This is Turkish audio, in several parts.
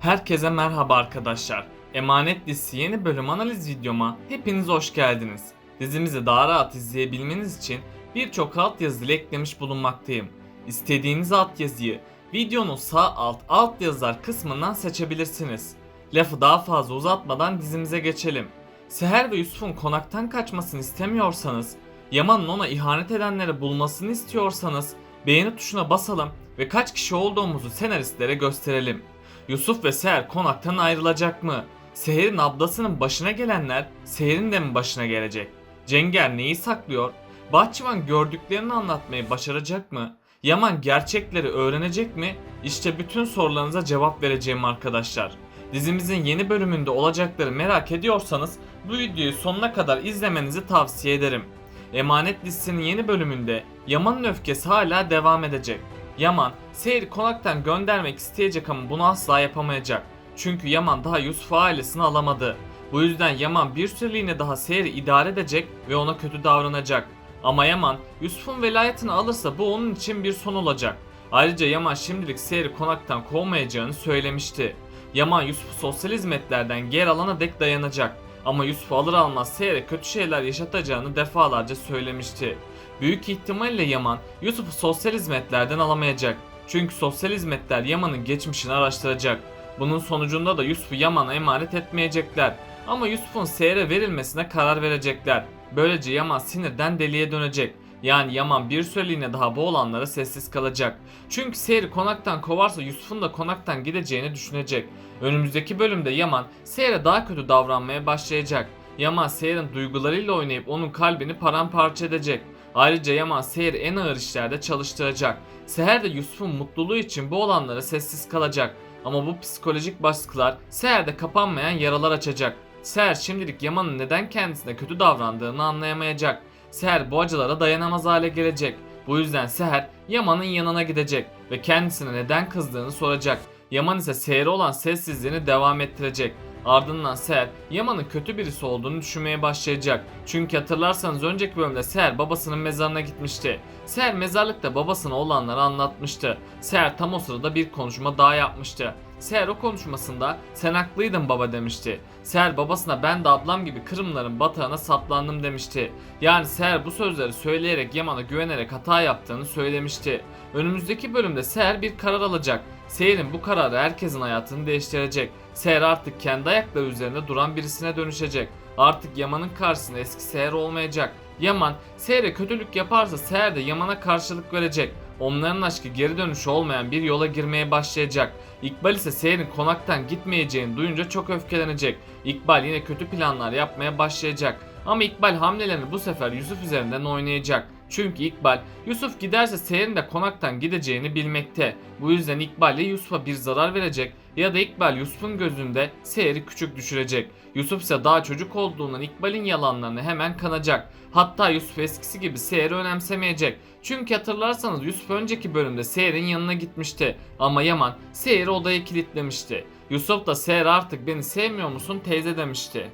Herkese merhaba arkadaşlar. Emanet dizisi yeni bölüm analiz videoma hepiniz hoş geldiniz. Dizimizi daha rahat izleyebilmeniz için birçok altyazı eklemiş bulunmaktayım. İstediğiniz altyazıyı videonun sağ alt altyazılar kısmından seçebilirsiniz. Lafı daha fazla uzatmadan dizimize geçelim. Seher ve Yusuf'un konaktan kaçmasını istemiyorsanız, Yaman'ın ona ihanet edenleri bulmasını istiyorsanız beğeni tuşuna basalım ve kaç kişi olduğumuzu senaristlere gösterelim. Yusuf ve Seher konaktan ayrılacak mı? Seher'in ablasının başına gelenler Seher'in de mi başına gelecek? Cenger neyi saklıyor? Bahçıvan gördüklerini anlatmayı başaracak mı? Yaman gerçekleri öğrenecek mi? İşte bütün sorularınıza cevap vereceğim arkadaşlar. Dizimizin yeni bölümünde olacakları merak ediyorsanız bu videoyu sonuna kadar izlemenizi tavsiye ederim. Emanet dizisinin yeni bölümünde Yaman'ın öfkesi hala devam edecek. Yaman, Seher'i konaktan göndermek isteyecek ama bunu asla yapamayacak. Çünkü Yaman daha Yusuf ailesini alamadı. Bu yüzden Yaman bir süreliğine daha Seher'i idare edecek ve ona kötü davranacak. Ama Yaman, Yusuf'un velayetini alırsa bu onun için bir son olacak. Ayrıca Yaman şimdilik Seher'i konaktan kovmayacağını söylemişti. Yaman Yusuf'u sosyal hizmetlerden geri alana dek dayanacak. Ama Yusuf'u alır almaz Seher'e kötü şeyler yaşatacağını defalarca söylemişti. Büyük ihtimalle Yaman Yusuf'u sosyal hizmetlerden alamayacak. Çünkü sosyal hizmetler Yaman'ın geçmişini araştıracak. Bunun sonucunda da Yusuf'u Yaman'a emanet etmeyecekler. Ama Yusuf'un Seher'e verilmesine karar verecekler. Böylece Yaman sinirden deliye dönecek. Yani Yaman bir süreliğine daha bu olanlara sessiz kalacak. Çünkü Seher'i konaktan kovarsa Yusuf'un da konaktan gideceğini düşünecek. Önümüzdeki bölümde Yaman Seher'e daha kötü davranmaya başlayacak. Yaman Seher'in duygularıyla oynayıp onun kalbini paramparça edecek. Ayrıca Yaman Seher'i en ağır işlerde çalıştıracak. Seher de Yusuf'un mutluluğu için bu olanlara sessiz kalacak. Ama bu psikolojik baskılar Seher'de kapanmayan yaralar açacak. Seher şimdilik Yaman'ın neden kendisine kötü davrandığını anlayamayacak. Seher bu acılara dayanamaz hale gelecek. Bu yüzden Seher Yaman'ın yanına gidecek ve kendisine neden kızdığını soracak. Yaman ise Seher'e olan sessizliğini devam ettirecek. Ardından Seher Yaman'ın kötü birisi olduğunu düşünmeye başlayacak. Çünkü hatırlarsanız önceki bölümde Seher babasının mezarına gitmişti. Seher mezarlıkta babasına olanları anlatmıştı. Seher tam o sırada bir konuşma daha yapmıştı. Seher o konuşmasında sen haklıydın baba demişti. Seher babasına ben de ablam gibi Kırımların batağına saplandım demişti. Yani Seher bu sözleri söyleyerek Yaman'a güvenerek hata yaptığını söylemişti. Önümüzdeki bölümde Seher bir karar alacak. Seher'in bu kararı herkesin hayatını değiştirecek. Seher artık kendi ayakları üzerinde duran birisine dönüşecek. Artık Yaman'ın karşısında eski Seher olmayacak. Yaman, Seher'e kötülük yaparsa Seher de Yaman'a karşılık verecek. Onların aşkı geri dönüşü olmayan bir yola girmeye başlayacak. İkbal ise Seher'in konaktan gitmeyeceğini duyunca çok öfkelenecek. İkbal yine kötü planlar yapmaya başlayacak. Ama İkbal hamlelerini bu sefer Yusuf üzerinden oynayacak. Çünkü İkbal Yusuf giderse Seher'in de konaktan gideceğini bilmekte. Bu yüzden İkbal ya Yusuf'a bir zarar verecek ya da İkbal Yusuf'un gözünde Seher'i küçük düşürecek. Yusuf ise daha çocuk olduğundan İkbal'in yalanlarını hemen kanacak. Hatta Yusuf eskisi gibi Seher'i önemsemeyecek. Çünkü hatırlarsanız Yusuf önceki bölümde Seher'in yanına gitmişti. Ama Yaman Seher'i odaya kilitlemişti. Yusuf da Seher artık beni sevmiyor musun teyze demişti.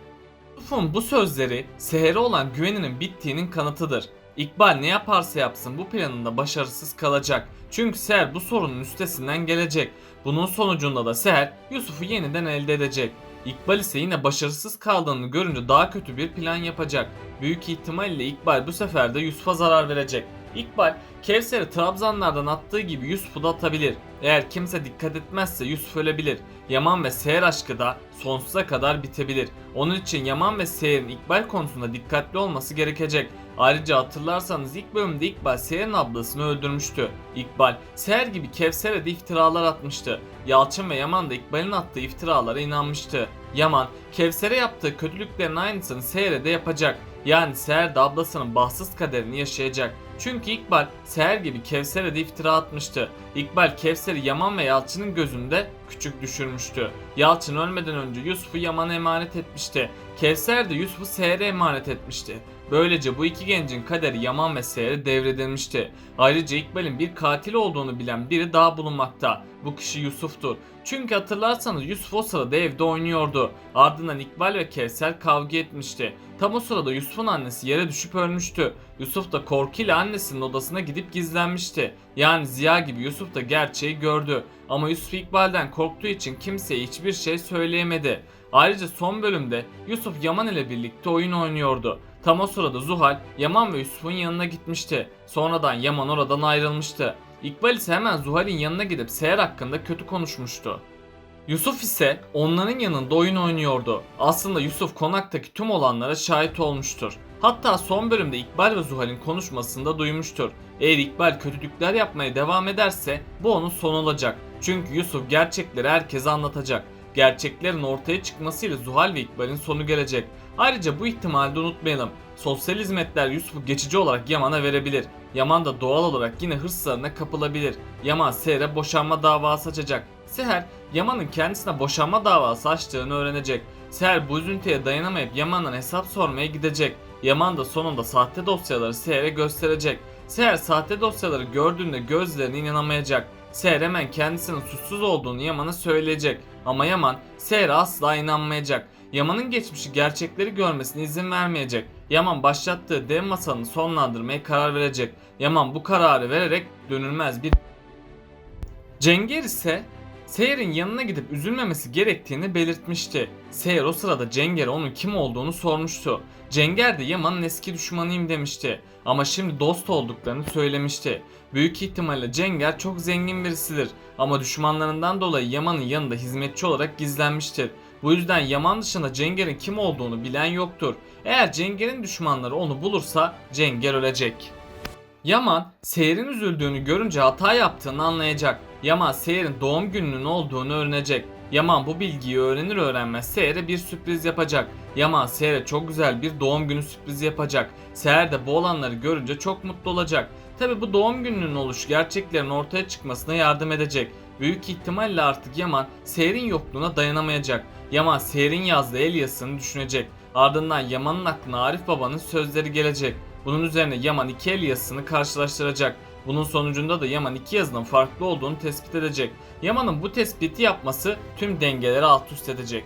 Yusuf'un bu sözleri Seher'e olan güveninin bittiğinin kanıtıdır. İkbal ne yaparsa yapsın bu planında başarısız kalacak. Çünkü Seher bu sorunun üstesinden gelecek. Bunun sonucunda da Seher Yusuf'u yeniden elde edecek. İkbal ise yine başarısız kaldığını görünce daha kötü bir plan yapacak. Büyük ihtimalle İkbal bu sefer de Yusuf'a zarar verecek. İkbal, Kevser'i Trabzanlardan attığı gibi Yusuf'u da atabilir. Eğer kimse dikkat etmezse Yusuf ölebilir. Yaman ve Seher aşkı da sonsuza kadar bitebilir. Onun için Yaman ve Seher'in İkbal konusunda dikkatli olması gerekecek. Ayrıca hatırlarsanız ilk bölümde İkbal Seher'in ablasını öldürmüştü. İkbal, Seher gibi Kevser'e de iftiralar atmıştı. Yalçın ve Yaman da İkbal'in attığı iftiralara inanmıştı. Yaman, Kevser'e yaptığı kötülüklerin aynısını Seher'e de yapacak. Yani Seher de ablasının bahtsız kaderini yaşayacak. Çünkü İkbal Seher gibi Kevser'e de iftira atmıştı. İkbal Kevser'i Yaman ve Yalçın'ın gözünde küçük düşürmüştü. Yalçın ölmeden önce Yusuf'u Yaman'a emanet etmişti. Kevser de Yusuf'u Seher'e emanet etmişti. Böylece bu iki gencin kaderi Yaman ve Seher'e devredilmişti. Ayrıca İkbal'in bir katil olduğunu bilen biri daha bulunmakta. Bu kişi Yusuf'tur. Çünkü hatırlarsanız Yusuf o sırada evde oynuyordu. Ardından İkbal ve Kevser kavga etmişti. Tam o sırada Yusuf'un annesi yere düşüp ölmüştü. Yusuf da korkuyla annesinin odasına gidip gizlenmişti. Yani Ziya gibi Yusuf da gerçeği gördü. Ama Yusuf İkbal'den korktuğu için kimseye hiçbir şey söyleyemedi. Ayrıca son bölümde Yusuf Yaman ile birlikte oyun oynuyordu. Tam o sırada Zuhal, Yaman ve Yusuf'un yanına gitmişti. Sonradan Yaman oradan ayrılmıştı. İkbal ise hemen Zuhal'in yanına gidip Seher hakkında kötü konuşmuştu. Yusuf ise onların yanında oyun oynuyordu. Aslında Yusuf konaktaki tüm olanlara şahit olmuştur. Hatta son bölümde İkbal ve Zuhal'in konuşmasında duymuştur. Eğer İkbal kötülükler yapmaya devam ederse bu onun sonu olacak. Çünkü Yusuf gerçekleri herkese anlatacak. Gerçeklerin ortaya çıkmasıyla Zuhal ve İkbal'in sonu gelecek. Ayrıca bu ihtimali de unutmayalım. Sosyal hizmetler Yusuf'u geçici olarak Yaman'a verebilir. Yaman da doğal olarak yine hırslarına kapılabilir. Yaman Seher'e boşanma davası açacak. Seher, Yaman'ın kendisine boşanma davası açtığını öğrenecek. Seher bu üzüntüye dayanamayıp Yaman'dan hesap sormaya gidecek. Yaman da sonunda sahte dosyaları Seher'e gösterecek. Seher sahte dosyaları gördüğünde gözlerine inanamayacak. Seher hemen kendisinin suçsuz olduğunu Yaman'a söyleyecek. Ama Yaman Seher'e asla inanmayacak. Yaman'ın geçmişi gerçekleri görmesine izin vermeyecek. Yaman başlattığı dev masalını sonlandırmaya karar verecek. Yaman bu kararı vererek dönülmez bir... Cenger ise Seher'in yanına gidip üzülmemesi gerektiğini belirtmişti. Seher o sırada Cenger'e onun kim olduğunu sormuştu. Cenger de Yaman'ın eski düşmanıyım demişti. Ama şimdi dost olduklarını söylemişti. Büyük ihtimalle Cenger çok zengin birisidir. Ama düşmanlarından dolayı Yaman'ın yanında hizmetçi olarak gizlenmiştir. Bu yüzden Yaman dışında Cenger'in kim olduğunu bilen yoktur. Eğer Cenger'in düşmanları onu bulursa Cenger ölecek. Yaman, Seher'in üzüldüğünü görünce hata yaptığını anlayacak. Yaman, Seher'in doğum gününün olduğunu öğrenecek. Yaman bu bilgiyi öğrenir öğrenmez Seher'e bir sürpriz yapacak. Yaman Seher'e çok güzel bir doğum günü sürprizi yapacak. Seher de bu olanları görünce çok mutlu olacak. Tabi bu doğum gününün oluşu gerçeklerin ortaya çıkmasına yardım edecek. Büyük ihtimalle artık Yaman Seher'in yokluğuna dayanamayacak. Yaman Seher'in yazdığı el yazısını düşünecek. Ardından Yaman'ın aklına Arif babanın sözleri gelecek. Bunun üzerine Yaman iki el karşılaştıracak. Bunun sonucunda da Yaman iki yazının farklı olduğunu tespit edecek. Yaman'ın bu tespiti yapması tüm dengeleri alt üst edecek.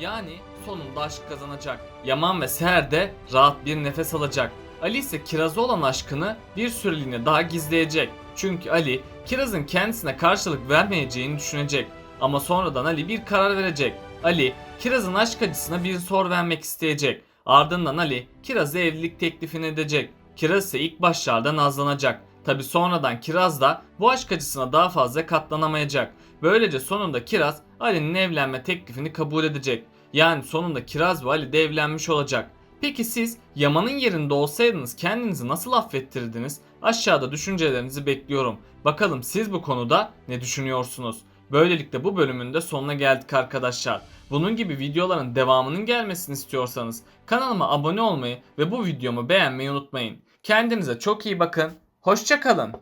Yani sonunda aşk kazanacak. Yaman ve Seher de rahat bir nefes alacak. Ali ise Kiraz'a olan aşkını bir süreliğine daha gizleyecek. Çünkü Ali Kiraz'ın kendisine karşılık vermeyeceğini düşünecek. Ama sonradan Ali bir karar verecek. Ali Kiraz'ın aşk acısına bir sor vermek isteyecek. Ardından Ali Kiraz'a evlilik teklifini edecek. Kiraz ise ilk başlarda nazlanacak. Tabi sonradan Kiraz da bu aşk acısına daha fazla katlanamayacak. Böylece sonunda Kiraz Ali'nin evlenme teklifini kabul edecek. Yani sonunda Kiraz ve Ali de evlenmiş olacak. Peki siz Yaman'ın yerinde olsaydınız kendinizi nasıl affettirdiniz? Aşağıda düşüncelerinizi bekliyorum. Bakalım siz bu konuda ne düşünüyorsunuz? Böylelikle bu bölümün de sonuna geldik arkadaşlar. Bunun gibi videoların devamının gelmesini istiyorsanız kanalıma abone olmayı ve bu videomu beğenmeyi unutmayın. Kendinize çok iyi bakın. Hoşçakalın.